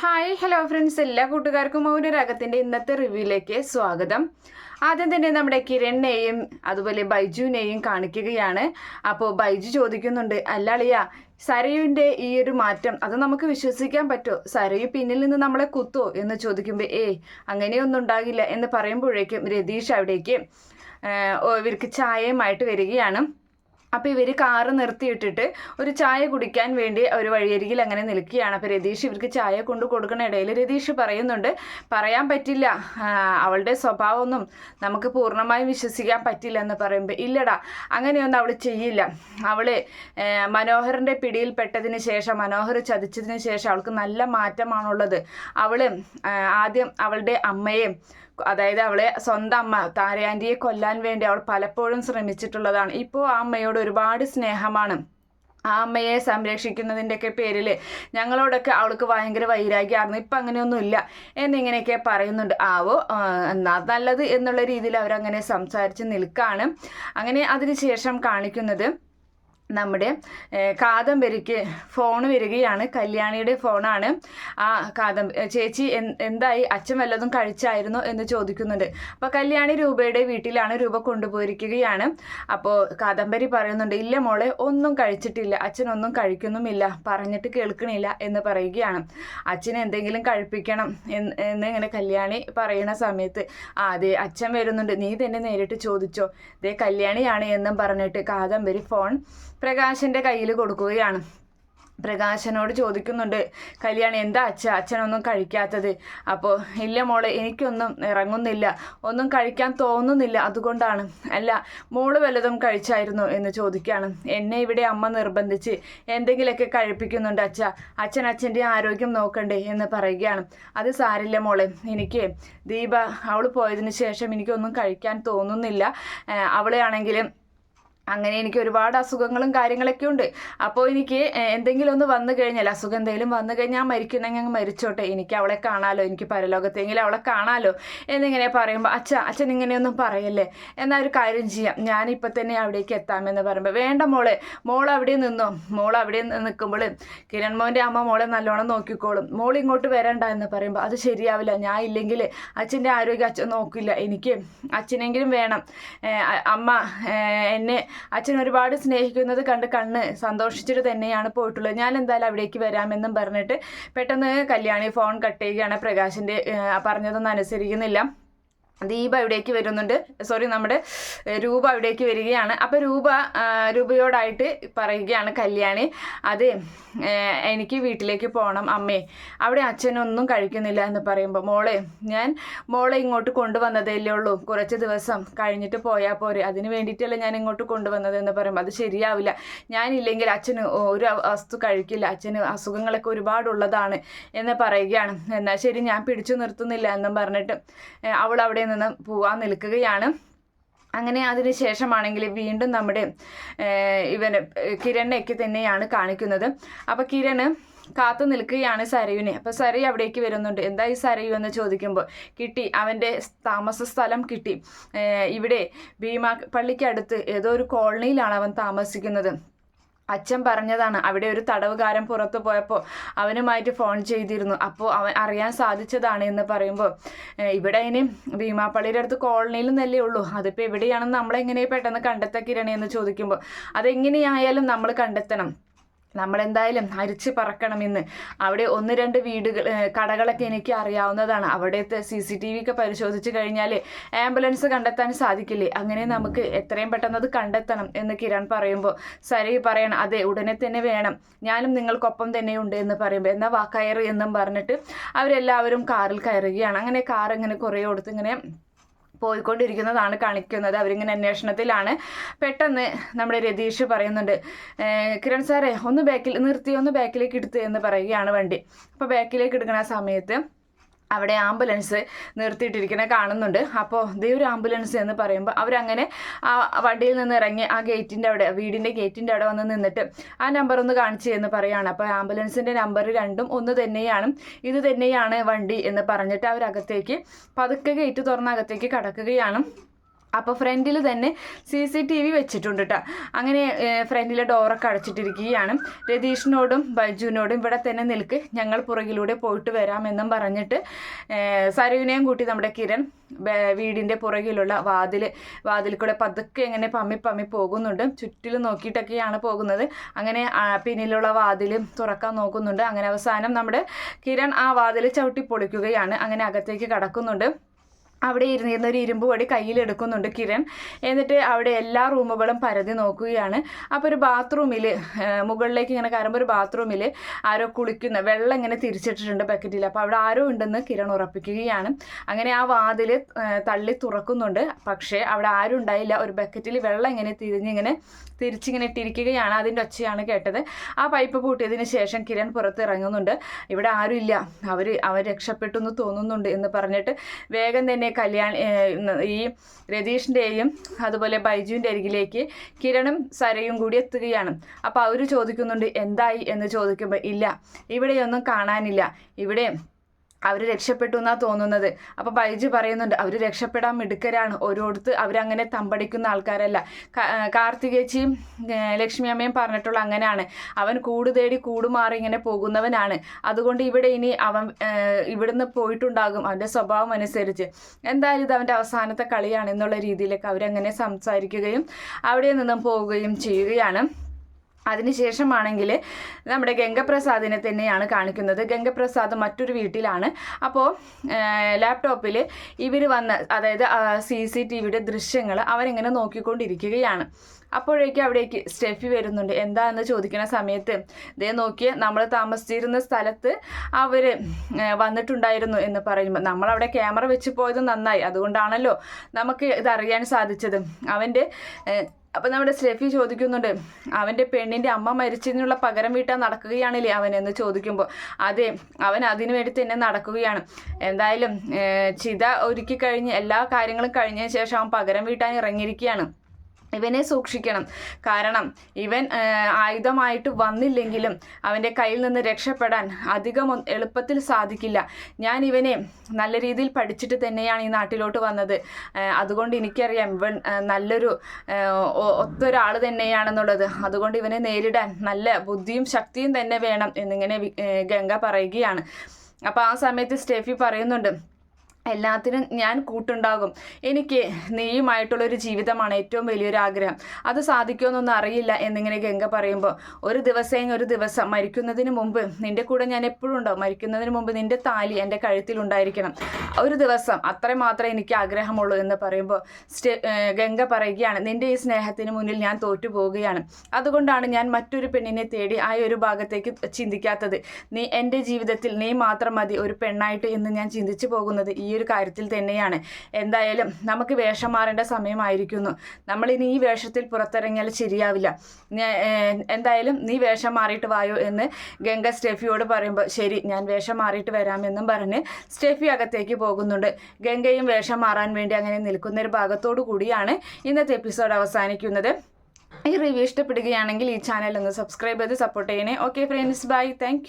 Hi hello friends എല്ലാ കൂട്ടുകാർക്കും മൗനരാഗത്തിന്റെ ഇന്നത്തെ റിവ്യൂയിലേക്ക് സ്വാഗതം. ആദ്യം തന്നെ നമ്മുടെ കിരണിനെയും അതുപോലെ ബൈജുവിനെയും കാണിക്കുകയാണ്. അപ്പോൾ ബൈജു ചോദിക്കുന്നുണ്ട് അല്ലാളിയ സരയുവിന്റെ ഈ ഒരു മാറ്റം അത് നമുക്ക് വിശ്വസിക്കാൻ പറ്റുമോ സരയു പിന്നിൽ നിന്ന് നമ്മളെ കുത്തോ? എന്ന് ചോദിക്കുമ്പോൾ ഏയ് അങ്ങനെയൊന്നും ഉണ്ടാകില്ല എന്ന് പറയുമ്പോഴേക്കും രതീഷ് അവിടേക്ക് ഇവർക്ക് ചായയുമായിട്ട് വരികയാണ്. അപ്പോൾ ഇവർ കാറ് നിർത്തിയിട്ടിട്ട് ഒരു ചായ കുടിക്കാൻ വേണ്ടി ഒരു വഴിയരികിൽ അങ്ങനെ നിൽക്കുകയാണ്. അപ്പോൾ രതീഷ് ഇവർക്ക് ചായ കൊണ്ട് കൊടുക്കുന്ന ഇടയിൽ രതീഷ് പറയുന്നുണ്ട് പറയാൻ പറ്റില്ല. അവളുടെ സ്വഭാവമൊന്നും നമുക്ക് പൂർണമായും വിശ്വസിക്കാൻ പറ്റില്ല എന്ന് പറയുമ്പോൾ ഇല്ലടാ അങ്ങനെയൊന്നും അവൾ ചെയ്യില്ല. അവൾ മനോഹറിന്റെ പിടിയിൽപ്പെട്ടതിന് ശേഷം മനോഹർ ചതിച്ചതിന് ശേഷം അവൾക്ക് നല്ല മാറ്റമാണുള്ളത്. അവൾ ആദ്യം അവളുടെ അമ്മയെ അതായത് അവളെ സ്വന്തം അമ്മ താരയാന്റിയെ കൊല്ലാൻ വേണ്ടി അവൾ പലപ്പോഴും ശ്രമിച്ചിട്ടുള്ളതാണ്. ഇപ്പോൾ ആ അമ്മയോട് ഒരുപാട് സ്നേഹമാണ്. ആ അമ്മയെ സംരക്ഷിക്കുന്നതിന്റെയൊക്കെ പേരിൽ ഞങ്ങളോടൊക്കെ അവൾക്ക് ഭയങ്കര വൈരാഗ്യമായിരുന്നു. ഇപ്പം അങ്ങനെയൊന്നുമില്ല എന്നിങ്ങനെയൊക്കെ പറയുന്നുണ്ട്. ആവോ എന്നാൽ എന്നാ നല്ലത് എന്നുള്ള രീതിയിൽ അവരങ്ങനെ സംസാരിച്ച് നിൽക്കുകയാണ് അങ്ങനെ അതിനുശേഷം കാണിക്കുന്നത് നമ്മുടെ കാദംബരിക്ക് ഫോൺ വരികയാണ്. കല്യാണിയുടെ ഫോണാണ്. ആ കാദം ചേച്ചി എന്തായി? അച്ഛൻ വല്ലതും കഴിച്ചായിരുന്നോ എന്ന് ചോദിക്കുന്നുണ്ട്. അപ്പോൾ കല്യാണി രൂപയുടെ വീട്ടിലാണ് രൂപ കൊണ്ടുപോയിരിക്കുകയാണ്. അപ്പോൾ കാദംബരി പറയുന്നുണ്ട് ഇല്ല മോളെ ഒന്നും കഴിച്ചിട്ടില്ല. അച്ഛനൊന്നും കഴിക്കുന്നുമില്ല. പറഞ്ഞിട്ട് കേൾക്കണില്ല എന്ന് പറയുകയാണ്. അച്ഛന് എന്തെങ്കിലും കഴിപ്പിക്കണം എന്ന് എന്ന് ഇങ്ങനെ കല്യാണി പറയുന്ന സമയത്ത് ആ അതെ അച്ഛൻ വരുന്നുണ്ട്. നീ തന്നെ നേരിട്ട് ചോദിച്ചോ. ദേ കല്യാണിയാണ് എന്നും പറഞ്ഞിട്ട് കാദംബരി ഫോൺ പ്രകാശന്റെ കയ്യിൽ കൊടുക്കുകയാണ്. പ്രകാശനോട് ചോദിക്കുന്നുണ്ട് കല്യാണി എന്താ അച്ഛ? അച്ഛനൊന്നും കഴിക്കാത്തത്. അപ്പോൾ ഇല്ല മോളെ എനിക്കൊന്നും ഇറങ്ങുന്നില്ല. ഒന്നും കഴിക്കാൻ തോന്നുന്നില്ല അതുകൊണ്ടാണ്. അല്ല മോൾ വല്ലതും കഴിച്ചായിരുന്നു? എന്ന് ചോദിക്കുകയാണ്. എന്നെ ഇവിടെ അമ്മ നിർബന്ധിച്ച് എന്തെങ്കിലുമൊക്കെ കഴിപ്പിക്കുന്നുണ്ട് അച്ഛ. അച്ഛൻ അച്ഛന്റെ ആരോഗ്യം നോക്കണ്ടേ? എന്ന് പറയുകയാണ്. അത് സാരില്ല മോളെ. എനിക്ക് ദീപ അവൾ പോയതിന് ശേഷം എനിക്കൊന്നും കഴിക്കാൻ തോന്നുന്നില്ല. അവളെയാണെങ്കിലും അങ്ങനെ എനിക്ക് ഒരുപാട് അസുഖങ്ങളും കാര്യങ്ങളൊക്കെ ഉണ്ട്. അപ്പോൾ എനിക്ക് എന്തെങ്കിലും ഒന്ന് വന്നു കഴിഞ്ഞാൽ അസുഖം എന്തെങ്കിലും വന്നു കഴിഞ്ഞാൽ ഞാൻ മരിക്കണമെങ്കിൽ അങ്ങ് മരിച്ചോട്ടെ. എനിക്ക് അവളെ കാണാലോ എനിക്ക് പരലോകത്തെങ്കിലും അവളെ കാണാലോ എന്നിങ്ങനെ പറയുമ്പോൾ അച്ഛ അച്ഛൻ ഇങ്ങനെയൊന്നും പറയല്ലേ? എന്നാൽ ഒരു കാര്യം ചെയ്യാം. ഞാനിപ്പോൾ തന്നെ അവിടേക്ക് എത്താമെന്ന് പറയുമ്പോൾ വേണ്ട മോളെ മോൾ അവിടെ നിന്നോ? മോൾ അവിടെ നിന്ന് നിൽക്കുമ്പോൾ കിരൺ മോന്റെ അമ്മ മോളെ നല്ലോണം നോക്കിക്കോളും. മോൾ ഇങ്ങോട്ട് വരണ്ട എന്ന് പറയുമ്പോൾ അത് ശരിയാവില്ല. ഞാൻ ഇല്ലെങ്കിൽ അച്ഛന്റെ ആരോഗ്യം അച്ഛൻ നോക്കില്ല. എനിക്ക് അച്ഛനെങ്കിലും വേണം. അമ്മ എന്നെ അച്ഛൻ ഒരുപാട് സ്നേഹിക്കുന്നത് കണ്ട് കണ്ണ് സന്തോഷിച്ചിട്ട് തന്നെയാണ് പോയിട്ടുള്ളത്. ഞാൻ എന്തായാലും അവിടേക്ക് വരാമെന്നും പറഞ്ഞിട്ട് പെട്ടെന്ന് കല്യാണി ഫോൺ കട്ട് ചെയ്യുകയാണ് പ്രകാശിന്റെ പറഞ്ഞതൊന്നും അനുസരിക്കുന്നില്ല. ദീപ ഇവിടേക്ക് വരുന്നുണ്ട്. സോറി നമ്മുടെ രൂപ ഇവിടേക്ക് വരികയാണ്. അപ്പോൾ രൂപ രൂപയോടായിട്ട് പറയുകയാണ് കല്യാണി. അത് എനിക്ക് വീട്ടിലേക്ക് പോകണം അമ്മേ. അവിടെ അച്ഛനൊന്നും കഴിക്കുന്നില്ല എന്ന് പറയുമ്പോൾ മോളെ ഞാൻ മോളെ ഇങ്ങോട്ട് കൊണ്ടുവന്നതല്ലേ ഉള്ളൂ കുറച്ച് ദിവസം കഴിഞ്ഞിട്ട് പോയാൽ പോരെ. അതിന് വേണ്ടിയിട്ടല്ല ഞാൻ ഇങ്ങോട്ട് കൊണ്ടുവന്നത് എന്ന് പറയുമ്പോൾ അത് ശരിയാവില്ല. ഞാനില്ലെങ്കിൽ അച്ഛന് ഒരു വസ്തു കഴിക്കില്ല. അച്ഛന് അസുഖങ്ങളൊക്കെ ഒരുപാടുള്ളതാണ് എന്ന് പറയുകയാണ്. എന്നാൽ ശരി ഞാൻ പിടിച്ചു നിർത്തുന്നില്ല എന്നും പറഞ്ഞിട്ട് അവൾ അവിടെ നിന്ന് പോവാൻ നിൽക്കുകയാണ്. അങ്ങനെ അതിന് ശേഷമാണെങ്കിൽ വീണ്ടും നമ്മുടെ ഇവന് കിരണിനെയൊക്കെ തന്നെയാണ് കാണിക്കുന്നത്. അപ്പോൾ കിരണ് കാത്തു നിൽക്കുകയാണ് സരയുവിനെ. അപ്പോൾ സരയു അവിടേക്ക് വരുന്നുണ്ട്. എന്താ ഈ സരയു എന്ന് ചോദിക്കുമ്പോൾ കിട്ടി അവന്റെ താമസ സ്ഥലം കിട്ടി. ഇവിടെ ഭീമാ പള്ളിക്കടുത്ത് ഏതോ ഒരു കോളനിയിലാണ് അവൻ താമസിക്കുന്നത്. അച്ഛൻ പറഞ്ഞതാണ് അവിടെ ഒരു തടവുകാരൻ പുറത്തു പോയപ്പോൾ അവനുമായിട്ട് ഫോൺ ചെയ്തിരുന്നു. അപ്പോൾ അവൻ അറിയാൻ സാധിച്ചതാണ് എന്ന് പറയുമ്പോൾ ഇവിടെ ഇനി ഭീമാപ്പള്ളിയുടെ അടുത്ത് കോളനിയിൽ നിന്നല്ലേ ഉള്ളൂ. അതിപ്പോൾ എവിടെയാണെന്ന് നമ്മളെങ്ങനെ പെട്ടെന്ന് കണ്ടെത്തക്കിരണേ കിരണി? എന്ന് ചോദിക്കുമ്പോൾ അതെങ്ങനെയായാലും നമ്മൾ കണ്ടെത്തണം. നമ്മളെന്തായാലും അരിച്ച് പറക്കണമെന്ന്. അവിടെ ഒന്ന് രണ്ട് വീടുകൾ കടകളൊക്കെ എനിക്ക് അറിയാവുന്നതാണ്. അവിടുത്തെ സി സി ടി വി ഒക്കെ പരിശോധിച്ച് കഴിഞ്ഞാൽ ആംബുലൻസ് കണ്ടെത്താൻ സാധിക്കില്ലേ? അങ്ങനെ നമുക്ക് എത്രയും പെട്ടെന്ന് അത് കണ്ടെത്തണം എന്ന് കിരൺ പറയുമ്പോൾ സരി പറയണം അതെ ഉടനെ തന്നെ വേണം. ഞാനും നിങ്ങൾക്കൊപ്പം തന്നെ ഉണ്ട് എന്ന് പറയുമ്പോൾ എന്നാൽ വാ കയറി എന്നും പറഞ്ഞിട്ട് അവരെല്ലാവരും കാറിൽ കയറുകയാണ്. അങ്ങനെ കാർ ഇങ്ങനെ കുറേ കൊടുത്ത് ഇങ്ങനെ പോയിക്കൊണ്ടിരിക്കുന്നതാണ് കാണിക്കുന്നത്. അവരിങ്ങനെ അന്വേഷണത്തിലാണ്. പെട്ടെന്ന് നമ്മുടെ രതീഷ് പറയുന്നുണ്ട് കിരൺ സാറേ ഒന്ന് ബാക്കിൽ നിർത്തി ഒന്ന് ബാക്കിലേക്ക് എടുത്ത് എന്ന് പറയുകയാണ് വണ്ടി. അപ്പോൾ ബാക്കിലേക്ക് എടുക്കുന്ന സമയത്ത് അവിടെ ആംബുലൻസ് നിർത്തിയിട്ടിരിക്കുന്ന കാണുന്നുണ്ട്. അപ്പോൾ ദേ ഒരു ആംബുലൻസ് എന്ന് പറയുമ്പോൾ അവരങ്ങനെ ആ വണ്ടിയിൽ നിന്ന് ഇറങ്ങി ആ ഗേറ്റിന്റെ അവിടെ വീടിന്റെ ഗേറ്റിന്റെ അവിടെ വന്ന് നിന്നിട്ട് ആ നമ്പർ ഒന്ന് കാണിച്ചു എന്ന് പറയുകയാണ് അപ്പോൾ ആംബുലൻസിന്റെ നമ്പർ രണ്ടും ഒന്ന് തന്നെയാണ് ഇത് തന്നെയാണ് വണ്ടി എന്ന് പറഞ്ഞിട്ട് അവരകത്തേക്ക് പതുക്കെ ഗേറ്റ് തുറന്ന് അകത്തേക്ക് കടക്കുകയാണ്. അപ്പോൾ ഫ്രണ്ടിൽ തന്നെ സി സി ടി വി വെച്ചിട്ടുണ്ട് കേട്ടോ അങ്ങനെ ഫ്രണ്ടിലെ ഡോറൊക്കെ അടച്ചിട്ടിരിക്കുകയാണ്. രതീഷിനോടും ബൈജുവിനോടും ഇവിടെ തന്നെ നിൽക്ക്. ഞങ്ങൾ പുറകിലൂടെ പോയിട്ട് വരാമെന്നും പറഞ്ഞിട്ട് സരുവിനെയും കൂട്ടി നമ്മുടെ കിരൺ വീടിന്റെ പുറകിലുള്ള വാതിൽ വാതിൽ കൂടെ പതുക്കെ ഇങ്ങനെ പമ്മി പമ്മി പോകുന്നുണ്ട്. ചുറ്റിലും നോക്കിയിട്ടൊക്കെയാണ് പോകുന്നത്. അങ്ങനെ പിന്നിലുള്ള വാതിൽ തുറക്കാൻ നോക്കുന്നുണ്ട്. അങ്ങനെ അവസാനം നമ്മുടെ കിരൺ ആ വാതിൽ ചവിട്ടി പൊളിക്കുകയാണ്. അങ്ങനെ അകത്തേക്ക് കടക്കുന്നുണ്ട്. അവിടെ ഇരുന്നിരുന്ന ഒരു ഇരുമ്പ് വടി കയ്യിലെടുക്കുന്നുണ്ട് കിരൺ. എന്നിട്ട് അവിടെ എല്ലാ റൂമുകളും പരതി നോക്കുകയാണ്. അപ്പോൾ ഒരു ബാത്റൂമിൽ മുകളിലേക്ക് ഇങ്ങനെ കയറുമ്പോൾ ഒരു ബാത്റൂമിൽ ആരോ കുളിക്കുന്ന വെള്ളം ഇങ്ങനെ തിരിച്ചിട്ടിട്ടുണ്ട് ബക്കറ്റിൽ അപ്പോൾ അവിടെ ആരോ ഉണ്ടെന്ന് കിരൺ ഉറപ്പിക്കുകയാണ്. അങ്ങനെ ആ വാതിൽ തള്ളി തുറക്കുന്നുണ്ട്. പക്ഷേ അവിടെ ആരും ഉണ്ടായില്ല. ഒരു ബക്കറ്റിൽ വെള്ളം ഇങ്ങനെ തിരിഞ്ഞിങ്ങനെ തിരിച്ചിങ്ങനെ ഇട്ടിരിക്കുകയാണ്. അതിന്റെ ഒച്ചയാണ് കേട്ടത്. ആ പൈപ്പ് പൂട്ടിയതിന് ശേഷം കിരൺ പുറത്തിറങ്ങുന്നുണ്ട് ഇവിടെ ആരുമില്ല അവർ അവർ രക്ഷപ്പെട്ടു എന്ന് തോന്നുന്നുണ്ട് എന്ന് പറഞ്ഞിട്ട് വേഗം തന്നെ കല്യാൺ കല്യാണ ഈ രതീഷിന്റെയും അതുപോലെ ബൈജുവിന്റെ അരികിലേക്ക് കിരണും സരയും കൂടി എത്തുകയാണ്. അപ്പോൾ അവർ ചോദിക്കുന്നുണ്ട് എന്തായി എന്ന് ചോദിക്കുമ്പോൾ ഇല്ല ഇവിടെയൊന്നും കാണാനില്ല. ഇവിടെ അവർ രക്ഷപ്പെട്ടു എന്നാണ് തോന്നുന്നത്. അപ്പോൾ ബൈജു പറയുന്നുണ്ട് അവർ രക്ഷപ്പെടാൻ മിടുക്കരാണ്. ഓരോരുത്ത് അവരങ്ങനെ തമ്പടിക്കുന്ന ആൾക്കാരല്ല. കാർത്തികേച്ചിയും ലക്ഷ്മി അമ്മയും പറഞ്ഞിട്ടുള്ള അങ്ങനെയാണ്. അവൻ കൂട് തേടി കൂടുമാറി ഇങ്ങനെ പോകുന്നവനാണ്. അതുകൊണ്ട് ഇവിടെ ഇനി അവൻ ഇവിടുന്ന് പോയിട്ടുണ്ടാകും അവന്റെ സ്വഭാവം അനുസരിച്ച്. എന്തായാലും ഇത് അവന്റെ അവസാനത്തെ കളിയാണ് എന്നുള്ള രീതിയിലൊക്കെ അവരങ്ങനെ സംസാരിക്കുകയും അവിടെ നിന്നും പോവുകയും ചെയ്യുകയാണ്. അതിനുശേഷമാണെങ്കിൽ നമ്മുടെ ഗംഗപ്രസാദിനെ തന്നെയാണ് കാണിക്കുന്നത്. ഗംഗപ്രസാദ് മറ്റൊരു വീട്ടിലാണ്. അപ്പോൾ ലാപ്ടോപ്പിൽ ഇവർ വന്ന അതായത് സി സി ടി വിയുടെ ദൃശ്യങ്ങൾ അവരിങ്ങനെ നോക്കിക്കൊണ്ടിരിക്കുകയാണ്. അപ്പോഴേക്കും അവിടേക്ക് സ്റ്റെഫി വരുന്നുണ്ട്. എന്താണെന്ന് ചോദിക്കുന്ന സമയത്ത് ദേ നോക്കിയ നമ്മൾ താമസിച്ചിരുന്ന സ്ഥലത്ത് അവർ വന്നിട്ടുണ്ടായിരുന്നു എന്ന് പറയുമ്പോൾ നമ്മളവിടെ ക്യാമറ വെച്ച് പോയത് നന്നായി. അതുകൊണ്ടാണല്ലോ നമുക്ക് ഇതറിയാൻ സാധിച്ചത്. അവന്റെ അപ്പം നമ്മുടെ സ്റ്റെഫി ചോദിക്കുന്നുണ്ട് അവന്റെ പെണ്ണിന്റെ അമ്മ മരിച്ചതിനുള്ള പകരം വീട്ടാൻ നടക്കുകയാണില്ലേ അവൻ എന്ന് ചോദിക്കുമ്പോൾ അതെ അവൻ അതിനു വേണ്ടി തന്നെ നടക്കുകയാണ്. എന്തായാലും ചിത ഒരുക്കി കഴിഞ്ഞ് എല്ലാ കാര്യങ്ങളും കഴിഞ്ഞതിന് ശേഷം അവൻ പകരം വീട്ടാൻ ഇറങ്ങിയിരിക്കുകയാണ്. ഇവനെ സൂക്ഷിക്കണം. കാരണം ഇവൻ ആയുധമായിട്ട് വന്നില്ലെങ്കിലും അവന്റെ കയ്യിൽ നിന്ന് രക്ഷപ്പെടാൻ അധികം എളുപ്പത്തിൽ സാധിക്കില്ല. ഞാൻ ഇവനെ നല്ല രീതിയിൽ പഠിച്ചിട്ട് തന്നെയാണ് ഈ നാട്ടിലോട്ട് വന്നത്. അതുകൊണ്ട് എനിക്കറിയാം ഇവൻ നല്ലൊരു ഒത്തൊരാൾ തന്നെയാണെന്നുള്ളത്. അതുകൊണ്ട് ഇവനെ നേരിടാൻ നല്ല ബുദ്ധിയും ശക്തിയും തന്നെ വേണം എന്നിങ്ങനെ ഗംഗ പറയുകയാണ്. അപ്പോൾ ആ സമയത്ത് സ്റ്റെഫി പറയുന്നുണ്ട് എല്ലാത്തിനും ഞാൻ കൂട്ടുണ്ടാകും. എനിക്ക് നീയുമായിട്ടുള്ളൊരു ജീവിതമാണ് ഏറ്റവും വലിയൊരു ആഗ്രഹം അത് സാധിക്കുമെന്നൊന്നും അറിയില്ല എന്നിങ്ങനെ ഗംഗ പറയുമ്പോൾ ഒരു ദിവസം ഒരു ദിവസം മരിക്കുന്നതിന് മുമ്പ് നിന്റെ കൂടെ ഞാൻ എപ്പോഴും ഉണ്ടാവും മരിക്കുന്നതിന് മുമ്പ് നിന്റെ താലി എന്റെ കഴുത്തിൽ ഉണ്ടായിരിക്കണം. ഒരു ദിവസം അത്ര മാത്രമേ എനിക്ക് ആഗ്രഹമുള്ളൂ എന്ന് പറയുമ്പോൾ ഗംഗ പറയുകയാണ് നിന്റെ ഈ സ്നേഹത്തിന് മുന്നിൽ ഞാൻ തോറ്റു പോവുകയാണ് അതുകൊണ്ടാണ് ഞാൻ മറ്റൊരു പെണ്ണിനെ തേടി ആ ഒരു ഭാഗത്തേക്ക് ചിന്തിക്കാത്തത്. നീ എന്റെ ജീവിതത്തിൽ നീ മാത്രം മതി ഒരു പെണ്ണായിട്ട് എന്ന് ഞാൻ ചിന്തിച്ചു പോകുന്നത് ഈ ഒരു കാര്യത്തിൽ തന്നെയാണ്. എന്തായാലും നമുക്ക് വേഷം മാറേണ്ട സമയമായിരിക്കുന്നു. നമ്മളിനി ഈ വേഷത്തിൽ പുറത്തിറങ്ങിയാൽ ശരിയാവില്ല. എന്തായാലും നീ വേഷം മാറിയിട്ട് വായോ എന്ന് ഗംഗ സ്റ്റെഫിയോട് പറയുമ്പോൾ ശരി ഞാൻ വേഷം മാറിയിട്ട് വരാമെന്നും പറഞ്ഞ് സ്റ്റെഫി അകത്തേക്ക് പോകുന്നുണ്ട്. ഗംഗയും വേഷം മാറാൻ വേണ്ടി അങ്ങനെ നിൽക്കുന്ന ഒരു ഭാഗത്തോടു കൂടിയാണ് ഇന്നത്തെ എപ്പിസോഡ് അവസാനിക്കുന്നത്. ഈ റിവ്യൂ ഇഷ്ടപ്പെടുകയാണെങ്കിൽ ഈ ചാനൽ ഒന്ന് സബ്സ്ക്രൈബ് ചെയ്ത് സപ്പോർട്ട് ചെയ്യണേ. Okay friends bye thank